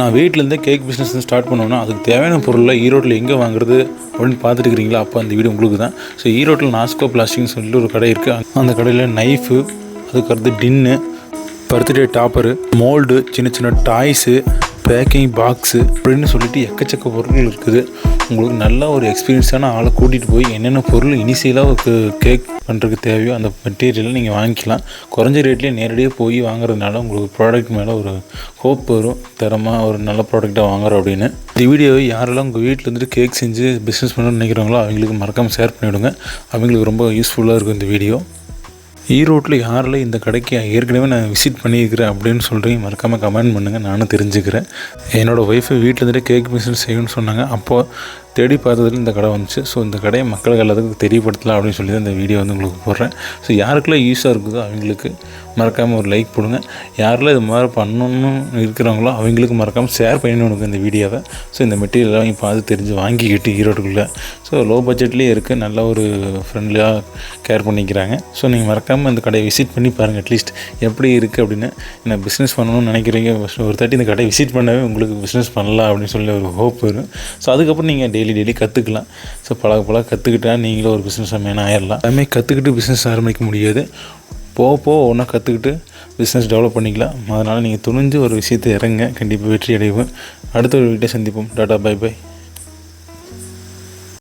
நான் வீட்டிலேருந்தே cake business start பண்ணோன்னா அதுக்கு தேவையான பொருளை ஈரோட்டில் எங்கே வாங்குறது அப்படின்னு பார்த்துட்டு இருக்கிறீங்களா அப்போ அந்த வீடு உங்களுக்கு தான் ஸோ ஈரோட்டில் நாஸ்கோ பிளாஸ்டிக்னு சொல்லிட்டு ஒரு கடை இருக்குது அந்த கடையில் நைஃபு அதுக்கடுத்து டின்னு பர்த்டே டாப்பரு மோல்டு சின்ன சின்ன டாய்ஸு பேக்கிங் பாக்ஸு அப்படின்னு சொல்லிட்டு எக்கச்சக்க பொருட்கள் இருக்குது. உங்களுக்கு நல்ல ஒரு எக்ஸ்பீரியன்ஸான ஆளை கூட்டிகிட்டு போய் என்னென்ன பொருள் இனிஷியலாக ஒரு கேக் பண்ணுறதுக்கு தேவையோ அந்த மெட்டீரியலை நீங்கள் வாங்கிக்கலாம். குறைஞ்ச ரேட்லேயே நேரடியாக போய் வாங்குறதுனால உங்களுக்கு ப்ராடக்ட் மேலே ஒரு ஹோப் வரும். தரமாக ஒரு நல்ல ப்ராடக்டாக வாங்குறோம் அப்படின்னு. இந்த வீடியோவை யாரெல்லாம் உங்கள் வீட்டில் இருந்துட்டு கேக் செஞ்சு பிஸ்னஸ் பண்ணணும்னு நினைக்கிறவங்களோ அவங்களுக்கு மறக்காமல் ஷேர் பண்ணிவிடுங்க. அவங்களுக்கு ரொம்ப யூஸ்ஃபுல்லாக இருக்கும் இந்த வீடியோ ஈரோட்டில் யாரில் இந்த கடைக்கு ஏற்கனவே நான் விசிட் பண்ணியிருக்கிறேன் அப்படின்னு சொல்கிறீங்க மறக்காமல் கமெண்ட் பண்ணுங்கள் நானும் தெரிஞ்சுக்கிறேன். என்னோடய ஒய்ஃபை வீட்டில் இருந்துட்டு கேக் பிஸ்னஸ் செய்யணும்னு சொன்னாங்க. அப்போது தேடி பார்த்ததுல இந்த கடை வந்துச்சு. ஸோ இந்த கடையை மக்களுக்கு எல்லாத்துக்கும் தெரியப்படுத்தலாம் அப்படின்னு சொல்லி தான் இந்த வீடியோ வந்து உங்களுக்கு போடுறேன். ஸோ யாருக்கெல்லாம் யூஸாக இருக்குதோ அவங்களுக்கு மறக்காமல் ஒரு லைக் போடுங்க. யாரெல்லாம் இது மாதிரி பண்ணணும்னு இருக்கிறவங்களோ அவங்களுக்கு மறக்காமல் ஷேர் பண்ணணும் உனக்கு இந்த வீடியோவை ஸோ இந்த மெட்டீரியல் வாங்கி பார்த்து தெரிஞ்சு வாங்கிக்கிட்டு ஈரோடுக்குள்ளே ஸோ லோ பட்ஜெட்லேயே இருக்குது நல்ல ஒரு ஃப்ரெண்ட்லியாக கேர் பண்ணிக்கிறாங்க. ஸோ நீங்கள் மறக்காமல் இந்த கடையை விசிட் பண்ணி பாருங்கள் அட்லீஸ்ட் எப்படி இருக்குது அப்படின்னு. என்ன பிஸ்னஸ் பண்ணணும்னு நினைக்கிறீங்க? ஒரு தாட்டி இந்த கடையை விசிட் பண்ணவே உங்களுக்கு பிஸ்னஸ் பண்ணலாம் அப்படின்னு சொல்லி ஒரு ஹோப் வரும். ஸோ அதுக்கப்புறம் நீங்கள் டெய்லி டெய்லி டெய்லி கற்றுக்கலாம் ஸோ பழக பழக கற்றுக்கிட்டா நீங்களும் ஒரு பிஸ்னஸ் மேன் ஆயிடலாம் எல்லாமே கற்றுக்கிட்டு பிஸ்னஸ் ஆரம்பிக்க முடியாது. போக போக ஒன்றா கற்றுக்கிட்டு பிஸ்னஸ் டெவலப் பண்ணிக்கலாம். அதனால் நீங்கள் துணிஞ்சு ஒரு விஷயத்தை இறங்க. கண்டிப்பாக வெற்றி அடைவோம். அடுத்த ஒரு வீட்டை சந்திப்போம். Tata bye bye.